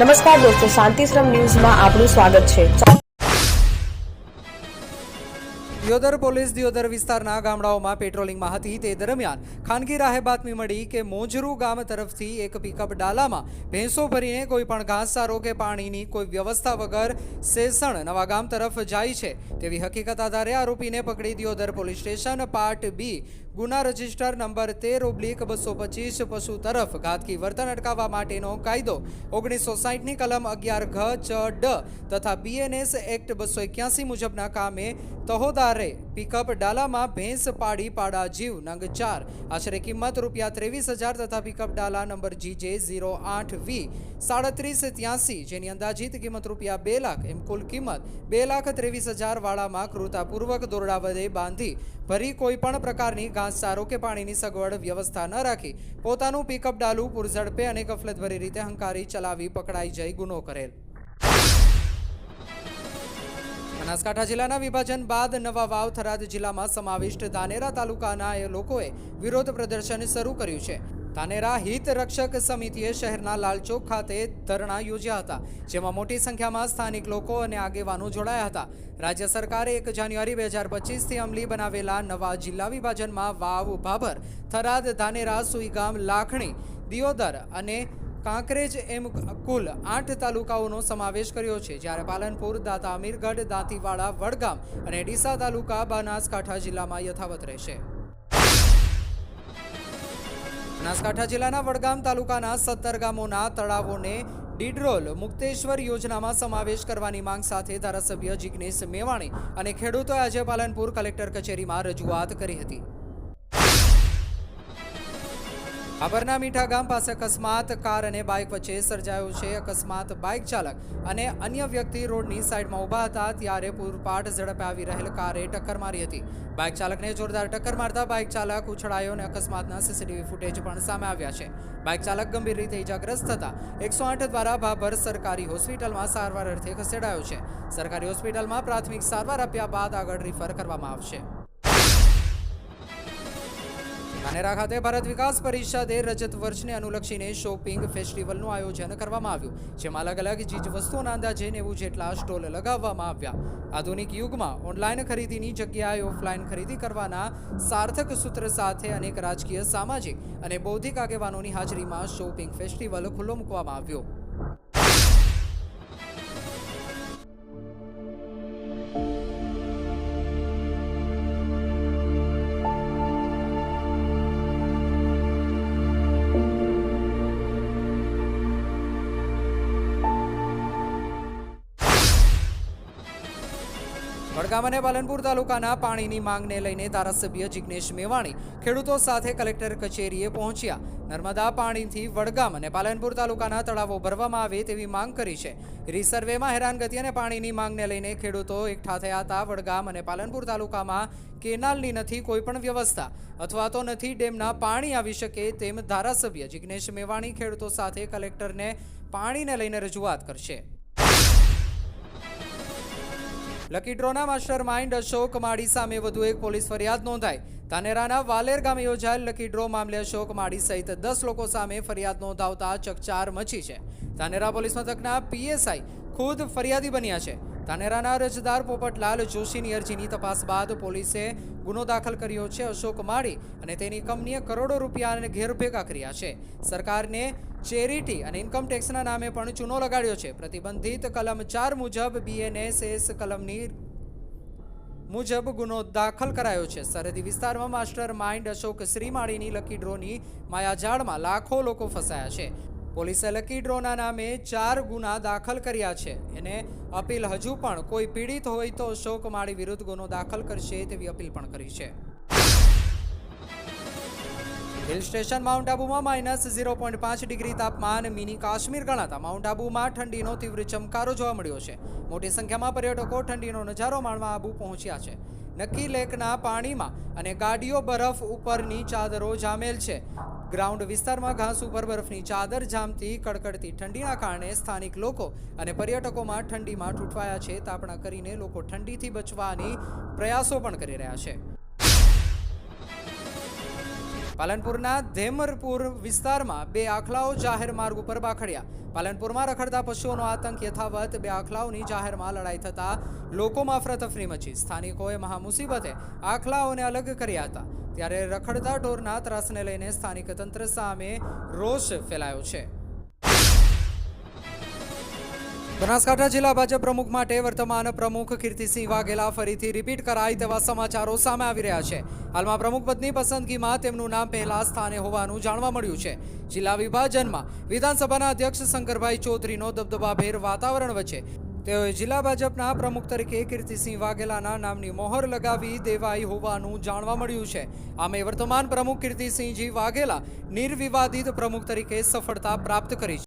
નમસ્કાર દોસ્તો, શાંતિશ્રમ ન્યૂઝમાં આપનું સ્વાગત છે. દિયોદર પોલીસ દિયોદર વિસ્તારના ગામડાઓમાં પેટ્રોલિંગમાં હતી તે દરમિયાન ખાનગી રાહે બાતમી મળી કે મોજરૂ ગામ તરફથી એક પિકઅપ ડાલામાં ભેંસો ભરીને કોઈ પણ ઘાસચારો કે પાણીની કોઈ વ્યવસ્થા વગર સેસણ નવા ગામ તરફ જાય છે. તેવી હકીકત આધારે આરોપીને પકડી Deodar police station part B ગુના રજિસ્ટર નંબર તેર ઓબ્લિક બસો પચીસ પશુ તરફ ઘાતકી વર્તન અટકાવવા માટેનો કાયદો. ઓગણીસો સાહીઠની કલમ અગિયાર ઘ, ચ, ડ તથા બીએનએસ એક્ટ બસો એક્યાસી મુજબના કામે તહોદારે પિકઅપ ડાલામાં ભેંસ પાડી પાડા જીવ, નંગ ચાર. આશરે કિંમત રૂપિયા ત્રેવીસ હજાર તથા પિકઅપ ડાલા નંબર જીજે ઝીરો આઠ વી. સાડત્રીસ ત્યાસી, જેની અંદાજિત કિંમત રૂપિયા બે લાખ, એમ કુલ કિંમત બે લાખ ત્રેવીસ હજાર વાળામાં ક્રૂરતાપૂર્વક દોરડા વડે બાંધી. ભરી કોઈ પણ પ્રકારની ઘાસચારો કે પાણીની સગવડ વ્યવસ્થા ન રાખી, પોતાનું પિકઅપ ડાલું પૂરઝડપે અને કફલતભરી રીતે હંકારી ચલાવી પકડાઈ જઈ ગુનો કરેલ. બનાસકાંઠા જિલ્લાના વિભાજન બાદ નવા વાવ થરાદ જિલ્લામાં સમાવિષ્ટ ધાનેરા તાલુકાના એ લોકોએ વિરોધ પ્રદર્શન શરૂ કર્યું છે. ધાનેરા હિત રક્ષક સમિતિએ શહેરના લાલચોક ખાતે ધરણા યોજ્યા હતા, જેમાં મોટી સંખ્યામાં સ્થાનિક લોકો અને આગેવાનો જોડાયા હતા. રાજ્ય સરકારે એક જાન્યુઆરી બે હજાર પચીસથી અમલી બનાવેલા નવા જિલ્લા વિભાજનમાં વાવ ભાભર થરાદ ધાનેરા સુઈગામ લાખણી, દિયોદર અને કાંકરેજ એમ કુલ આઠ તાલુકાઓનો સમાવેશ કર્યો છે. જ્યારે પાલનપુર, દાતા અમીરગઢ દાંતીવાડા, વડગામ અને ડીસા તાલુકા બનાસકાંઠા જિલ્લામાં યથાવત રહેશે. બનાસકાંઠા જિલ્લાના વડગામ તાલુકાના સત્તર ગામોના તળાવોને ડીડરોલ મુક્તેશ્વર યોજનામાં સમાવેશ કરવાની માંગ સાથે ધારાસભ્ય જિગ્નેશ મેવાણી અને ખેડૂતોએ આજે પાલનપુર કલેક્ટર કચેરીમાં રજૂઆત કરી હતી. ભાભરના મીઠા ગામ પાસે અકસ્માત, કાર અને બાઇક વચ્ચે સર્જાયો છે અકસ્માત. બાઇક ચાલક અને અન્ય વ્યક્તિ રોડની સાઈડમાં ઊભા હતા ત્યારે પૂરપાટ ઝડપે આવી રહેલ કારે ટક્કર મારી હતી. બાઇક ચાલકને જોરદાર ટક્કર મારતા બાઇક ચાલક ઉછળાયો અને અકસ્માતના સીસીટીવી ફૂટેજ પણ સામે આવ્યા છે. બાઇક ચાલક ગંભીર રીતે ઇજાગ્રસ્ત થતા એકસો આઠ દ્વારા ભાભર સરકારી હોસ્પિટલમાં સારવાર અર્થે ખસેડાયો છે. સરકારી હોસ્પિટલમાં પ્રાથમિક સારવાર આપ્યા બાદ આગળ રિફર કરવામાં આવશે. ધાનેરા ખાતે ભારત વિકાસ પરિષદે રજત વર્ષને અનુલક્ષીને શોપિંગ ફેસ્ટિવલનું આયોજન કરવામાં આવ્યું, જેમાં અલગ અલગ ચીજ વસ્તુઓના અંદાજે નેવું જેટલા સ્ટોલ લગાવવામાં આવ્યા. આધુનિક યુગમાં ઓનલાઈન ખરીદીની જગ્યાએ ઓફલાઈન ખરીદી કરવાના સાર્થક સૂત્ર સાથે અનેક રાજકીય, સામાજિક અને બૌદ્ધિક આગેવાનોની હાજરીમાં શોપિંગ ફેસ્ટિવલ ખુલ્લો મૂકવામાં આવ્યો. વડગામ અને પાલનપુર તાલુકાના પાણીની માંગને લઈને ધારાસભ્ય જિગ્નેશ મેવાણી ખેડૂતો સાથે કલેક્ટર કચેરીએ પહોંચ્યા. નર્મદા પાણીથી વડગામ અને પાલનપુર તાલુકાના તળાવો ભરવામાં આવે તેવી માંગ કરી છે. રીસર્વેમાં હેરાનગતિ અને પાણીની માંગને લઈને ખેડૂતો એકઠા થયા હતા. વડગામ અને પાલનપુર તાલુકામાં કેનાલની નથી કોઈ પણ વ્યવસ્થા અથવા તો નથી ડેમના પાણી આવી શકે તેમ ધારાસભ્ય જિગ્નેશ મેવાણી ખેડૂતો સાથે કલેક્ટરને પાણીને લઈને રજૂઆત કરશે. લકી ડ્રોના માસ્ટર માઇન્ડ અશોક માળી સામે વધુ એક પોલીસ ફરિયાદ નોંધાઈ. ધાનેરાના વાલેર ગામે યોજાયેલ લકી ડ્રો મામલે અશોક માળી સહિત દસ લોકો સામે ફરિયાદ નોંધાવતા ચકચાર મચી છે. ધાનેરા પોલીસ મથકના પીએસઆઈ ખુદ ફરિયાદી બન્યા છે. ધાનેરાના અરજદાર પોપટલાલ જોશીની અરજીની તપાસ બાદ પોલીસે ગુનો દાખલ કર્યો છે અશોક માળી અને તેની કંપનીએ કરોડો રૂપિયાને ઘેર ભેગા કર્યા છે. સરકારને ચેરિટી અને ઇન્કમ ટેક્સના નામે પણ ચૂનો લગાડ્યો છે. પ્રતિબંધિત કલમ ચાર મુજબ બીએનએસએસ કલમની મુજબ ગુનો દાખલ કરાયો છે. સરહદી વિસ્તારમાં માસ્ટર માઇન્ડ અશોક શ્રીમાળીની લકી ડ્રોની માયાજાળમાં લાખો લોકો ફસાયા છે. પોલીસે લકી ડ્રોના નામે ચાર ગુના દાખલ કર્યા છે. એને અપીલ હજુ પણ કોઈ પીડિત હોય તો અશોક માળી વિરુદ્ધ ગુનો દાખલ કરશે તેવી અપીલ પણ કરી છે. હિલ સ્ટેશન માઉન્ટ આબુમાં માઇનસ ઝીરો પોઈન્ટ પાંચ ડિગ્રી તાપમાન, મિની કાશ્મીર ગણાતા માઉન્ટ આબુમાં ઠંડીનો તીવ્ર ચમકારો જોવા મળ્યો છે. મોટી સંખ્યામાં પર્યટકો ઠંડીનો નજારો માણવા આબુ પહોંચ્યા છે. નક્કી લેકના પાણીમાં અને ગાડીઓ બરફ ઉપરની ચાદરો જામેલ છે. ગ્રાઉન્ડ વિસ્તારમાં ઘાસ ઉપર બરફની ચાદર જામતી, કડકડતી ઠંડીના કારણે સ્થાનિક લોકો અને પર્યટકોમાં ઠંડીમાં ઠૂંઠવાયા છે. તાપણા કરીને લોકો ઠંડીથી બચવાની પ્રયાસો પણ કરી રહ્યા છે. પાલનપુરના ધેમરપુર વિસ્તારમાં બે આખલાઓ જાહેર માર્ગ ઉપર બાખડ્યા. પાલનપુરમાં રખડતા પશુઓનો આતંક યથાવત બે આખલાઓની જાહેરમાં લડાઈ થતા લોકોમાં અફરાતફરી મચી. સ્થાનિકોએ મહામુસીબતે આખલાઓને અલગ કર્યા હતા. ત્યારે રખડતા ઢોરના ત્રાસને લઈને સ્થાનિક તંત્ર સામે રોષ ફેલાયો છે. બનાસકાંઠા જિલ્લા ભાજપ પ્રમુખ માટે વર્તમાન પ્રમુખ કીર્તિસિંહ વાઘેલા ફરીથી રિપીટ કરાય તેવા સમાચારો સામે આવી રહ્યા છે. હાલમાં પ્રમુખ પદની પસંદગીમાં તેમનું નામ પહેલા સ્થાને હોવાનું જાણવા મળ્યું છે. જિલ્લા વિભાજનમાં વિધાનસભાના અધ્યક્ષ શંકરભાઈ ચૌધરીનો દબદબાભેર વાતાવરણ વચ્ચે તેઓએ જિલ્લા ભાજપના પ્રમુખ તરીકે કીર્તિસિંહ વાઘેલાના નામની મોહર લગાવી દેવાઈ હોવાનું જાણવા મળ્યું છે. આમે વર્તમાન પ્રમુખ કીર્તિસિંહજી વાઘેલા નિર્વિવાદિત પ્રમુખ તરીકે સફળતા પ્રાપ્ત કરી છે.